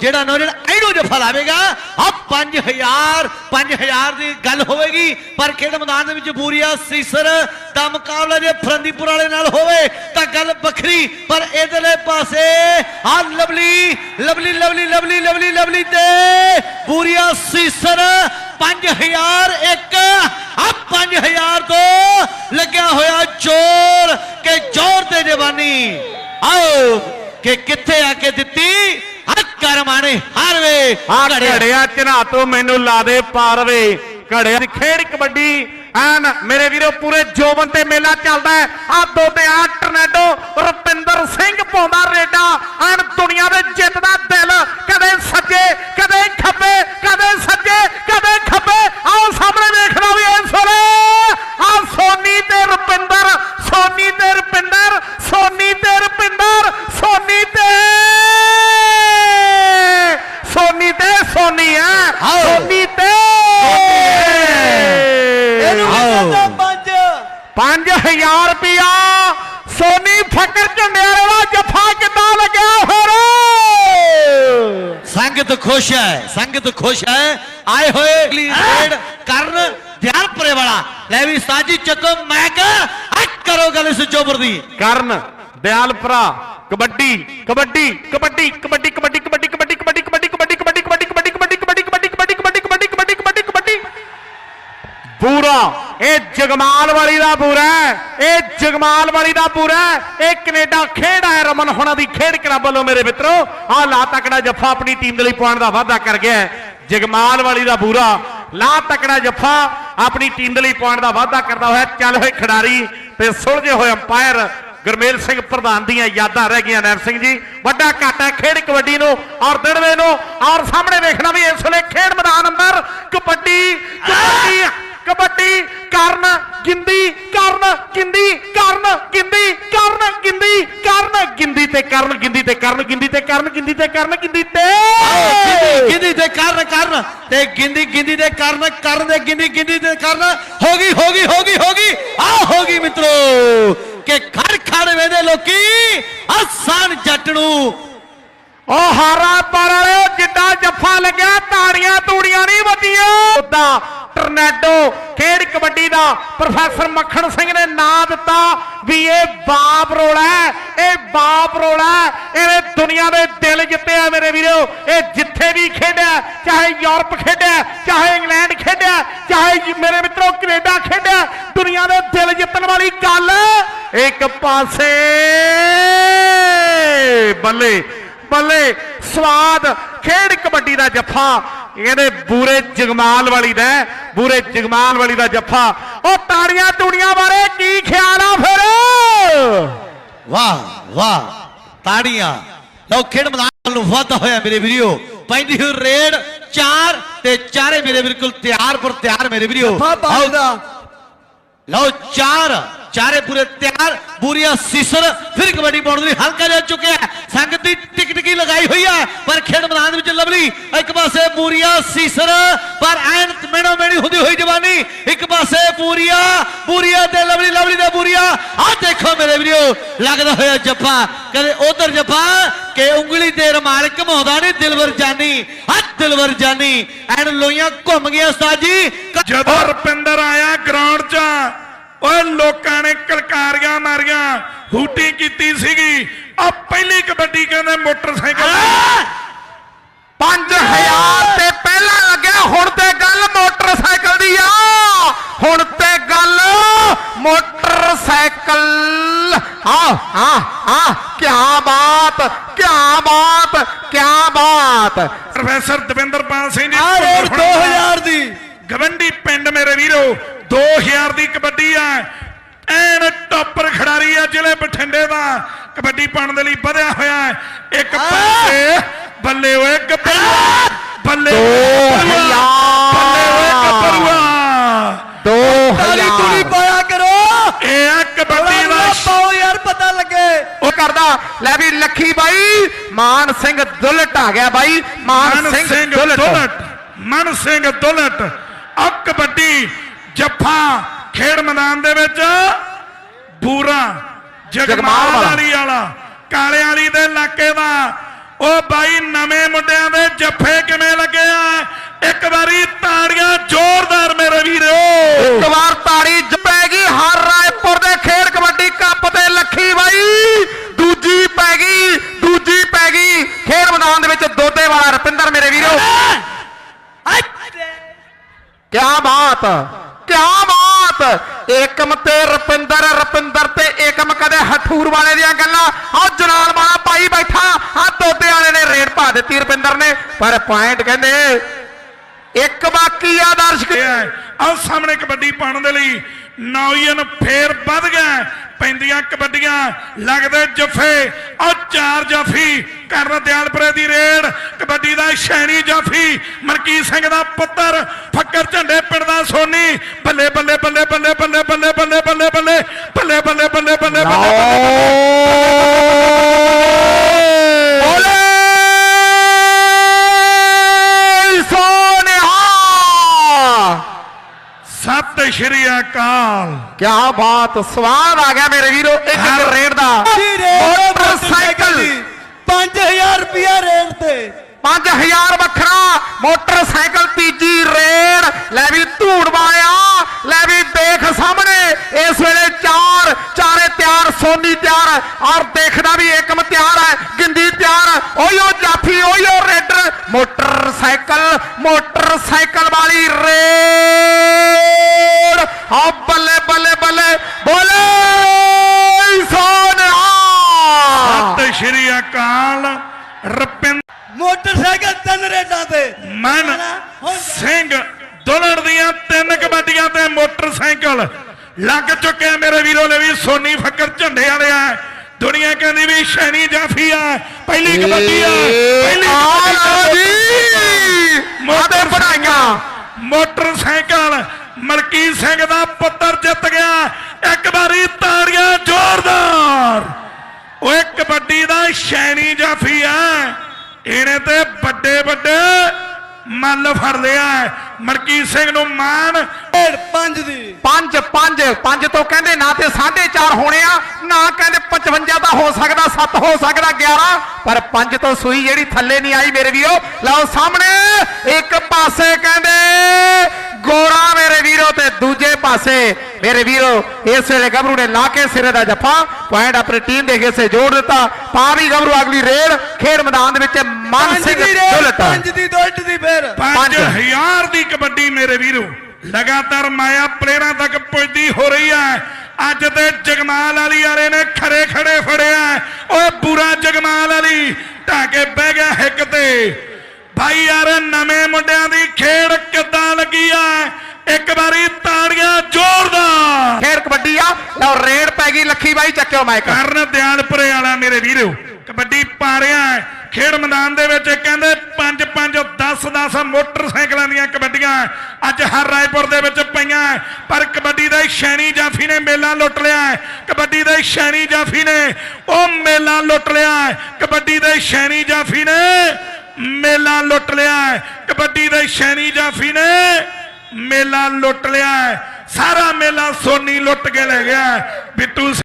ਜਿਹੜਾ ਨੌਜਵਾਨ ਇਹਨੂੰ ਜਫਾ ਲਾਵੇਗਾ ਆ 5000 5000 ਦੀ ਗੱਲ ਹੋਵੇਗੀ। ਪਰ ਖੇਡ ਮੈਦਾਨ ਦੇ ਵਿੱਚ ਬੂਰੀਆ ਸੀਸਰ ਦਾ ਮੁਕਾਬਲਾ ਜੇ ਫਰੰਦੀਪੁਰ ਵਾਲੇ ਨਾਲ ਹੋਵੇ, ਤਾਂ ਗੱਲ ਵੱਖਰੀ। ਪਰ ਇਧਰਲੇ ਪਾਸੇ ਆ lovely lovely lovely lovely lovely lovely ਤੇ ਬੂਰੀਆ ਸੀਸਰ 5000 ਇੱਕ। ਆ 5000 ਤੋਂ ਲੱਗਿਆ ਹੋਇਆ ਚੋਰ, ਕਿ ਜ਼ੋਰ ਤੇ ਜਵਾਨੀ। ਆਓ, ਕਿ ਕਿੱਥੇ ਆ ਕੇ ਕਰਮਾਣੇ ਹਾਰਵੇ ਆ ਘੜਿਆ। ਝਨਾ ਤੋਂ ਮੈਨੂੰ ਲਾ ਦੇ ਪਾਰਵੇ। ਘੜਿਆ ਦੀ ਖੇਡ ਕਬੱਡੀ ਐਨ ਮੇਰੇ ਵੀਰੋ ਪੂਰੇ ਜੋਬਨ ਤੇ ਮੇਲਾ ਚੱਲਦਾ ਹੈ। ਆ ਦੋ ਤੇ ਆ ਟਰਨੈਡੋ ਰੁਪਿੰਦਰ ਸਿੰਘ ਪਾਉਂਦਾ ਰੇਡਾ। ਐਨ ਦੁਨੀਆ ਦੇ ਜਿੱਤਦਾ ਦਿਲ ਕਦੇ ਸੱਜੇ ਕਦੇ ਖੱਬੇ ਕਦੇ ਸੱਜੇ ਕਦੇ ਖੱਬੇ ਆਓ ਸਾਹਮਣੇ ਵੇਖਣਾ ਵੀ ਇਸ ਵੇਲੇ ਆ ਸੋਨੀ ਤੇ ਰੁਪਿੰਦਰ ਸੋਨੀ ਤੇ ਰੁਪਿੰਦਰ ਸੋਨੀ ਤੇ ਰੁਪਿੰਦਰ ਸੋਨੀ ਤੇ ਸੋਨੀ ਤੇ ਸੋਨੀ ਹੈ ਆਓ। ਸੋਨੀ ਤੇ ਆਓ। 5000 ਰੁਪਿਆ ਸੋਨੀ ਫਕਰ ਝੰਡਿਆਲੇ ਦਾ ਜੱਫਾ ਕਿੱਦਾਂ ਲੱਗਿਆ ਹੋਰ ਸੰਗਤ ਖੁਸ਼ ਹੈ ਸੰਗਤ ਖੁਸ਼ ਹੈ ਆਏ ਹੋਏ ਰੇਡ ਕਰਨ ਧਿਆਨਪੁਰੇ ਵਾਲਾ ਲੈ ਵੀ ਸਾਜੀ ਚੱਕੋ ਮੈਂ ਕਹ ਕਰੋ ਗੱਲ ਇਸ ਜੋਬਰ ਦੀ ਕਰਨ ਦਿਆਲਪੁਰਾ ਕਬੱਡੀ ਕਬੱਡੀ ਕਬੱਡੀ ਕਬੱਡੀ ਕਬੱਡੀ ਕਬੱਡੀ ਕਬੱਡੀ ਕਬੱਡੀ ਪੂਰਾ। ਇਹ ਜਗਮਾਲ ਵਾਲੀ ਦਾ ਪੂਰਾ ਇਹ ਜਗਮਾਲ ਵਾਲੀ ਦਾ ਪੂਰਾ ਇਹ ਕੈਨੇਡਾ ਖੇਡ ਹੈ ਰਮਨ ਹੋਣਾ ਦੀ ਖੇਡ ਕਲੱਬ ਵੱਲੋਂ ਮੇਰੇ ਮਿੱਤਰੋ। ਆ ਲਾ ਤਕੜਾ ਜੱਫਾ ਆਪਣੀ ਟੀਮ ਦੇ ਲਈ ਪਾਉਣ ਦਾ ਵਾਅਦਾ ਕਰ ਗਿਆ ਜਗਮਾਲ ਵਾਲੀ ਦਾ ਪੂਰਾ। ਲਾ ਤਕੜਾ ਜੱਫਾ ਆਪਣੀ ਟੀਮ ਦੇ ਲਈ ਪਾਉਣ ਦਾ ਵਾਅਦਾ ਕਰਦਾ ਹੋਇਆ। ਚੱਲ ਹੋਏ ਖਿਡਾਰੀ ਤੇ ਸੁਲਝੇ ਹੋਏ ਅੰਪਾਇਰ ਗੁਰਮੇਲ ਸਿੰਘ ਪ੍ਰਧਾਨ ਦੀਆਂ ਯਾਦਾਂ ਰਹਿ ਗਈਆਂ ਨੈਬ ਸਿੰਘ ਜੀ। ਵੱਡਾ ਘਾਟਾ ਹੈ ਖੇਡ ਕਬੱਡੀ ਨੂੰ ਔਰ ਦਿਨਵੇ ਨੂੰ। ਔਰ ਸਾਹਮਣੇ ਵੇਖਣਾ ਵੀ ਇਸ ਵੇਲੇ ਖੇਡ ਮੈਦਾਨ ਅੰਦਰ ਕਬੱਡੀ ਕਬੱਡੀ। ਕਬੱਡੀ ਕਰਨ ਗਿੰਦੀ ਕਰਨ ਗਿੰਦੀ ਕਰਨ ਗਿੰਦੀ ਕਰਨ ਗਿੰਦੀ ਕਰਨ ਗਿੰਦੀ ਤੇ ਕਰਨ ਗਿੰਦੀ ਤੇ ਕਰਨ ਗਿੰਦੀ ਤੇ ਕਰਨ ਗਿੰਦੀ ਤੇ ਕਰਨ ਗਿੰਦੀ ਤੇ ਗਿੰਦੀ ਤੇ ਕਰਨ ਕਰਨ ਤੇ ਗਿੰਦੀ ਗਿੰਦੀ ਦੇ ਕਰਨ ਕਰਨ ਦੇ ਗਿੰਦੀ ਗਿੰਦੀ ਤੇ ਕਰਨ। ਹੋ ਗਈ ਹੋ ਗਈ ਹੋ ਗਈ ਹੋ ਗਈ। ਆ ਹੋ ਗਈ ਮਿੱਤਰੋ ਕਿ ਖੜ ਖੜ ਵੇਦੇ ਲੋਕੀ ਆਸਾਨ ਜੱਟ ਨੂੰ ਉਹ ਹਾਰਾ ਪਰ ਵਾਲੇ ਜਿੱਡਾ ਜੱਫਾ ਲੱਗਿਆ ਤਾੜੀਆਂ ਤੂੜੀਆਂ ਨਹੀਂ ਵੱਜੀਆਂ। ਉਦਾਂ ਟਰਨੈਡੋ ਖੇਡ ਕਬੱਡੀ ਦਾ ਪ੍ਰੋਫੈਸਰ ਮੱਖਣ ਸਿੰਘ ਨੇ ਨਾਂ ਦਿੱਤਾ ਵੀ ਇਹ ਬਾਪ ਰੋਲਾ ਇਹ ਬਾਪ ਰੋਲਾ ਇਹਨੇ ਦੁਨੀਆ ਦੇ ਦਿਲ ਜਿੱਤਿਆ ਮੇਰੇ ਵੀਰੋ, ਇਹ ਜਿੱਥੇ ਵੀ ਖੇਡਿਆ, ਚਾਹੇ ਯੂਰਪ ਖੇਡਿਆ, ਚਾਹੇ ਇੰਗਲੈਂਡ ਖੇਡਿਆ, ਚਾਹੇ ਮੇਰੇ ਮਿੱਤਰੋ ਕੈਨੇਡਾ ਖੇਡਿਆ, ਦੁਨੀਆ ਦੇ ਦਿਲ ਜਿੱਤਣ ਵਾਲੀ ਗੱਲ ਇੱਕ ਪਾਸੇ। ਬੱਲੇ ਬੱਲੇ, ਸਵਾਦ ਖੇਡ ਕਬੱਡੀ ਦਾ ਜੱਫਾ ਇਹਦੇ ਬੂਰੇ ਜਗਮਾਲ ਵਾਲੀ ਦਾ ਬੂਰੇ ਜਗਮਾਲ ਵਾਲੀ ਦਾ ਜੱਫਾ। ਉਹ ਤਾੜੀਆਂ ਤੂੜੀਆਂ ਬਾਰੇ ਕੀ ਖਿਆਲ ਆ ਫਿਰ? ਵਾਹ ਵਾਹ ਤਾੜੀਆਂ। ਲਓ ਖੇਡ ਮੈਦਾਨ ਨੂੰ ਵਾਧਾ ਹੋਇਆ ਮੇਰੇ ਵੀਰੋ। ਪੈਂਦੀ ਹੋਈ ਰੇਡ ਚਾਰ ਤੇ ਚਾਰੇ ਮੇਰੇ ਬਿਲਕੁਲ ਤਿਆਰ ਪਰ ਤਿਆਰ ਮੇਰੇ ਵੀਰੋ। ਆਓ। ਲਓ ਚਾਰ ਚਾਰੇ ਪੂਰੇ ਤਿਆਰ, ਬੂਰੀਆ ਸੀਸਰ, ਫਿਰ ਕਬੱਡੀ ਪਾਉਣ ਲਈ ਹਲਕਾ ਜਾ ਚੁੱਕਿਆ ਸੰਗਤ ਦੀ ਟਿਕ ਲਗਾਈ ਹੋਈ ਹੈ? ਪਰ ਖੇਡ ਮੈਦਾਨ ਵਿੱਚ ਲਵਲੀ, ਇੱਕ ਪਾਸੇ ਬੂਰੀਆ ਸੀਸਰ, ਪਰ ਐਨ ਮੇਣੋ ਮੇਣੀ ਹੁੰਦੀ ਹੋਈ ਜਵਾਨੀ, ਇੱਕ ਪਾਸੇ ਬੂਰੀਆ ਬੂਰੀਆ ਤੇ ਲਵਲੀ ਲਵਲੀ ਤੇ ਬੂਰੀਆ। ਆਹ ਦੇਖੋ ਮੇਰੇ ਵੀਰੋ, ਲੱਗਦਾ ਹੋਇਆ ਜੱਫਾ। ਕਦੇ ਉਧਰ ਜੱਫਾ, ਕਿ ਉਂਗਲੀ ਤੇ ਰਮਾਲ ਘਮਾਉਂਦਾ ਨਹੀਂ ਦਿਲਵਰ ਜਾਨੀ ਆ ਦਿਲਵਰ ਜਾਨੀ, ਐਨ ਲੋਈਆਂ ਘੁੰਮ ਗਈਆਂ ਉਸਤਾਦ ਜੀ। ਜਦੋਂ ਰੁਪਿੰਦਰ ਆਇਆ ਗਰਾਊਂਡ 'ਚ ਓਏ ਲੋਕਾਂ ਨੇ ਕਲਕਾਰੀਆਂ ਮਾਰੀਆਂ ਹੂਟੀ ਕੀਤੀ ਸੀਗੀ। ਆ ਪਹਿਲੀ ਕਬੱਡੀ ਕਹਿੰਦੇ ਮੋਟਰਸਾਈਕਲ ਆਹ! 5000 ਤੇ ਪਹਿਲਾਂ ਲੱਗਿਆ ਹੁਣ ਤੇ ਗੱਲ ਮੋਟਰਸਾਈਕਲ ਦੀ ਆ। ਹੁਣ ਤੇ ਗੱਲ ਮੋਟਰਸਾਈਕਲ। ਆ ਆ ਆ ਕੀ ਬਾਤ ਕੀ ਬਾਤ ਕੀ ਬਾਤ। ਪ੍ਰੋਫੈਸਰ ਦਵਿੰਦਰਪਾਲ ਸਿੰਘ ਰੋਡ 2000 ਦੀ। ਗਵੰਡੀ ਪਿੰਡ ਮੇਰੇ ਵੀਰੋ 2000 ਦੀ ਕਬੱਡੀ ਆ ਐਨ ਟੱਪਰ ਖਿਡਾਰੀ ਆ ਜ਼ਿਲ੍ਹੇ ਬਠਿੰਡੇ ਦਾ ਕਬੱਡੀ ਪਾਉਣ ਦੇ ਲਈ ਵਧਿਆ ਹੋਇਆ ਹੈ। ਇੱਕ ਪਾਸੇ ਬੱਲੇ ਓਏ ਗੱਭਰੂਆ ਬੱਲੇ ਓਏ ਦੋ ਗੱਭਰੂਆ, ਹਜ਼ਾਰ। ਬੱਲੇ ਓਏ ਗੱਭਰੂਆ ਤਾਲੀ ਤੁਲੀ 2000 ਪਾਇਆ ਕਰੋ ਇਹ ਆ ਕਬੱਡੀ ਦਾ ਪਾਓ ਯਾਰ ਪਤਾ ਲੱਗੇ ਉਹ ਕਰਦਾ ਲੈ ਵੀ ਲੱਖੀ ਬਾਈ ਮਾਨ ਸਿੰਘ ਦੁਲਟ ਆ ਗਿਆ ਬਾਈ ਮਾਨ ਮਨ ਸਿੰਘ ਸਿੰਘ ਦੁਲਟ ਦੁਲਟ ਮਨ ਸਿੰਘ ਦੁਲਟ ਆ ਕਬੱਡੀ ਜੱਫਾ ਖੇਡ ਮੈਦਾਨ ਦੇ ਵਿੱਚ ਬੂਰਾ ਜਗਮਾਲ ਵਾਲਾ। ਵਾਲੀ ਕਾਲੇ ਵਾਲੀ ਦੇ ਇਲਾਕੇ ਦਾ। ਉਹ ਬਾਈ ਨਵੇਂ ਮੁੰਡਿਆਂ ਦੇ ਜੱਫੇ ਕਿਵੇਂ ਲੱਗੇ ਆ? ਇੱਕ ਵਾਰੀ ਤਾੜੀਆਂ ਜ਼ੋਰਦਾਰ ਮੇਰੇ ਵੀਰੋ। ਇੱਕ ਵਾਰ ਤਾੜੀ ਜ ਪੈ ਗਈ ਹਰ ਰਾਏਪੁਰ ਦੇ ਖੇਡ ਕਬੱਡੀ ਕੱਪ ਤੇ ਲੱਖੀ ਬਾਈ। ਦੂਜੀ ਪੈ ਗਈ ਦੂਜੀ ਪੈ ਗਈ। ਖੇਡ ਮੈਦਾਨ ਦੇ ਵਿੱਚ ਦੋਦੇ ਵਾਲਾ ਰਪਿੰਦਰ ਮੇਰੇ ਵੀਰੋ। ਕਿਆ ਬਾਤ! ਏਕਮ ਤੇ ਰਪਿੰਦਰ ਰਪਿੰਦਰ ਤੇ ਏਕਮ ਕਦੇ ਹਠੂਰ ਵਾਲੇ ਦੀਆਂ ਗੱਲਾਂ। ਆ ਜਲਾਲ ਵਾਲਾ ਪਾਈ ਬੈਠਾ ਆ ਤੋਤੇ ਵਾਲੇ ਨੇ ਰੇਡ ਪਾ ਦਿੱਤੀ ਰਪਿੰਦਰ ਨੇ। ਪਰ ਪੁਆਇੰਟ ਕਹਿੰਦੇ, ਇੱਕ ਬਾਕੀ ਆ ਦਰਸ਼ਕ। ਆਹ ਸਾਹਮਣੇ ਕਬੱਡੀ ਪਾਉਣ ਦੇ ਲਈ ਨੌਜਵਾਨ ਫੇਰ ਵੱਧ ਗਿਆ ਪੈਂਦੀਆਂ ਕਬੱਡੀਆਂ ਲੱਗਦੇ ਜੱਫੇ ਉਹ ਚਾਰ ਜਾਫੀ ਕਰਨ ਦਿਆਲਪੁਰੇ ਦੀ ਰੇਡ ਕਬੱਡੀ ਦਾ ਸ਼ੈਣੀ ਜਾਫੀ ਮਰਕੀ ਸਿੰਘ ਦਾ ਪੁੱਤਰ ਫੱਕਰ ਝੰਡੇ ਪਿੰਡ ਦਾ ਸੋਨੀ ਬੱਲੇ ਬੱਲੇ ਬੱਲੇ ਬੱਲੇ ਬੱਲੇ ਬੱਲੇ ਬੱਲੇ ਬੱਲੇ ਬੱਲੇ ਬੱਲੇ ਬੱਲੇ ਬੱਲੇ ਬੱਲੇ ਬੱਲੇ ਬੋਲੇ ਸਤਿ ਸ਼੍ਰੀ ਅਕਾਲ। ਕਿਆ ਬਾਤ ਸਵਾਦ ਆ ਗਿਆ ਮੇਰੇ ਵੀਰੋ ਇੱਕ ਰੇਡ ਦਾ। ਮੋਟਰਸਾਈਕਲ। 5000 ਰੁਪਿਆ ਰੇਟ ਤੇ। 5000 ਵੱਖਰਾ ਮੋਟਰਸਾਈਕਲ ਤੀਜੀ ਰੇਡ ਲੈ ਵੀ ਧੂੜ ਵਾਲਿਆ ਲੈ ਵੀ ਦੇਖ ਸਾਹਮਣੇ। ਇਸ ਵੇਲੇ ਚਾਰ ਚਾਰੇ ਤਿਆਰ ਸੋਨੀ ਤਿਆਰ। ਔਰ ਦੇਖਦਾ ਵੀ ਏਕਮ ਤਿਆਰ ਹੈ ਗਿੰਦੀ ਤਿਆਰ। ਓਯੋ ਜਾਫੀ ਓਯੋ ਰੇਡਰ। ਮੋਟਰਸਾਈਕਲ ਮੋਟਰਸਾਈਕਲ ਵਾਲੀ ਰੇਡ ਆ ਬੱਲੇ ਬੱਲੇ ਬੱਲੇ। ਬੋਲੇ ਸੋਨਿਆ। ਸਤਿ ਸ਼੍ਰੀ ਅਕਾਲ ਰਪਿੰਦਰ ਮੋਟਰਸਾਈਕਲ ਤਿੰਨ ਰੇਟਾਂ ਤੇ। ਮਨ ਸਿੰਘ ਦੁਲੜ ਦੀਆਂ ਤਿੰਨ ਕਬੱਡੀਆਂ ਤੇ ਮੋਟਰਸਾਈਕਲ। ਲੱਗ ਚੁੱਕਿਆ ਮੇਰੇ ਵੀਰੋ ਨੇ ਵੀ ਸੋਨੀ ਫੱਕਰ ਝੰਡੇ ਵਾਲੇ ਆ ਦੁਨੀਆ ਕਹਿੰਦੀ ਵੀ ਸ਼ੈਣੀ ਜਾਫੀ ਆ। ਪਹਿਲੀ ਕਬੱਡੀ ਆ। ਪਹਿਲੀ ਆ। ਜੀ। ਆਦੇ ਬਣਾਈਆਂ ਮੋਟਰਸਾਈਕਲ ਮਲਕੀ ਸਿੰਘ ਦਾ ਪੁੱਤਰ ਜਿੱਤ ਗਿਆ। ਇੱਕ ਵਾਰੀ ਤਾੜੀਆਂ ਜ਼ੋਰਦਾਰ। ਓਏ ਕਬੱਡੀ ਦਾ ਸ਼ੈਣੀ ਜਾਫੀ ਆ। ਇਹਨੇ ਤੇ ਵੱਡੇ ਵੱਡੇ ਮੱਲ ਫੜ ਲਿਆ। ਮਲਕੀ ਸਿੰਘ ਨੂੰ ਮਾਨ ਰੇਟ 5 ਦੀ। ਪੰਜ ਪੰਜ ਪੰਜ ਤੋਂ ਕਹਿੰਦੇ ਨਾ ਤੇ 4.5 ਹੋਣੇ ਆ। ਨਾ ਕਹਿੰਦੇ 55 ਦਾ ਹੋ ਸਕਦਾ 7 ਹੋ ਸਕਦਾ 11 ਪਰ ਪੰਜ ਤੋਂ ਸੂਈ ਜਿਹੜੀ ਥੱਲੇ ਨਹੀਂ ਆਈ ਮੇਰੇ ਵੀਰੋ। ਲਓ ਸਾਹਮਣੇ ਇੱਕ ਪਾਸੇ ਕਹਿੰਦੇ ਤੇ ਦੂਜੇ ਪਾਸੇ ਮੇਰੇ ਵੀਰੋ ਇਸ ਵੇਲੇ ਗੱਭਰੂ ਨੇ ਲਾ ਕੇ ਸਿਰੇ ਦਾ ਜੱਫਾ ਪੁਆਇੰਟ ਆਪਣੀ ਟੀਮ ਦੇ ਹਿੱਸੇ ਜੋੜ ਦਿੱਤਾ। ਪਾ ਵੀ ਗੱਭਰੂ ਅਗਲੀ ਰੇਡ ਖੇਡ ਮੈਦਾਨ ਦੇ ਵਿੱਚ ਮਨ 5 ਸਿੰਘ ਦੀ ਰੇਟ ਦੁਲਟ 5 ਦੀ ਦੁਲਟ ਦੀ ਫੇਰ। 5000 ਦੀ ਕਬੱਡੀ ਮੇਰੇ ਵੀਰੋ ਲਗਾਤਾਰ ਮਾਇਆ ਪਲੇਅਰਾਂ ਤੱਕ ਪੁੱਜਦੀ ਹੋ ਰਹੀ ਹੈ। ਅੱਜ ਤੇ ਜਗਮਾਲ ਵਾਲੀ ਵਾਲੇ ਨੇ ਖੜੇ ਖੜੇ ਫੜਿਆ ਓਏ ਬੁਰਾ ਜਗਮਾਲ ਵਾਲੀ ਢਾਕੇ ਬਹਿ ਗਿਆ ਹਿੱਕ ਤੇ। ਭਾਈ ਯਾਰ ਨਵੇਂ ਮੁੰਡਿਆਂ ਦੀ ਖੇਡ ਕਿੱਦਾਂ ਲੱਗੀ ਆ ਇੱਕ ਵਾਰੀ ਤਾੜੀਆਂ ਜ਼ੋਰਦਾਰ ਖੇਡ ਕਬੱਡੀ ਆ ਲਓ ਰੇਡ ਪੈ ਗਈ ਲੱਖੀ ਬਾਈ ਚੱਕਿਓ ਮਾਈਕ ਕਰਨ ਦਿਆਲਪੁਰੇ ਵਾਲਾ ਮੇਰੇ ਵੀਰੋ ਕਬੱਡੀ ਪਾ ਰਿਹਾ ਹੈ। ਖੇਡ ਮੈਦਾਨ ਦੇ ਵਿੱਚ ਕਹਿੰਦੇ 5 5 10 10 ਮੋਟਰਸਾਈਕਲਾਂ ਦੀਆਂ ਕਬੱਡੀਆਂ ਅੱਜ ਹਰ ਰਾਏਪੁਰ ਦੇ ਵਿੱਚ ਪਈਆਂ ਪਰ ਕਬੱਡੀ ਦਾ ਸ਼ੈਣੀ ਜਾਫੀ ਨੇ ਮੇਲਾ ਲੁੱਟ ਲਿਆ। ਕਬੱਡੀ ਦੇ ਸ਼ੈਣੀ ਜਾਫੀ ਨੇ ਉਹ ਮੇਲਾ ਲੁੱਟ ਲਿਆ। ਕਬੱਡੀ ਦੇ ਸ਼ੈਣੀ ਜਾਫੀ ਨੇ ਮੇਲਾ ਲੁੱਟ ਲਿਆ। ਕਬੱਡੀ ਦੇ ਸ਼ੈਣੀ ਜਾਫੀ ਨੇ ਮੇਲਾ ਲੁੱਟ ਲਿਆ ਸਾਰਾ ਮੇਲਾ ਸੋਨੀ ਲੁੱਟ ਕੇ ਲੈ ਗਿਆ ਬਿੱਟੂ